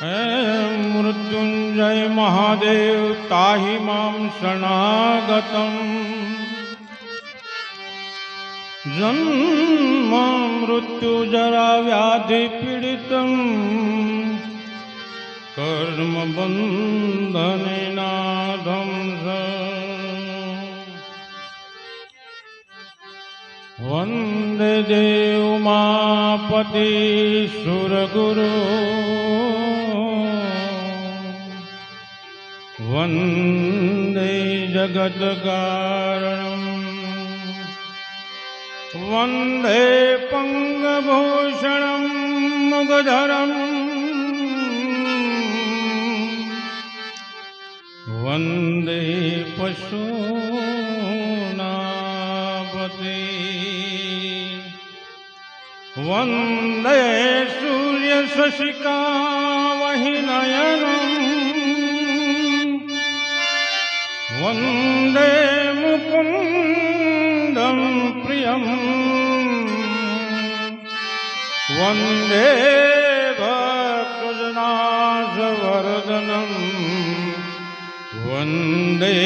હે મૃત્યુંજય મહાદેવ તાહિ મામ શરણાગતમ જન્મ મૃત્યુ જરા વ્યાધિ પીડિત કર્મ બંધનિનાદમ વંદે દેવ માપતિ સુરગુરુ. વંદે જગદકારણ વંદે પંગભૂષણ મુગધરમ. વંદે પશુનાપતિ વંદે સૂર્ય वन्दे વંદે प्रियम् वन्दे વંદે वन्दे વંદે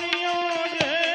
ஞானியோடு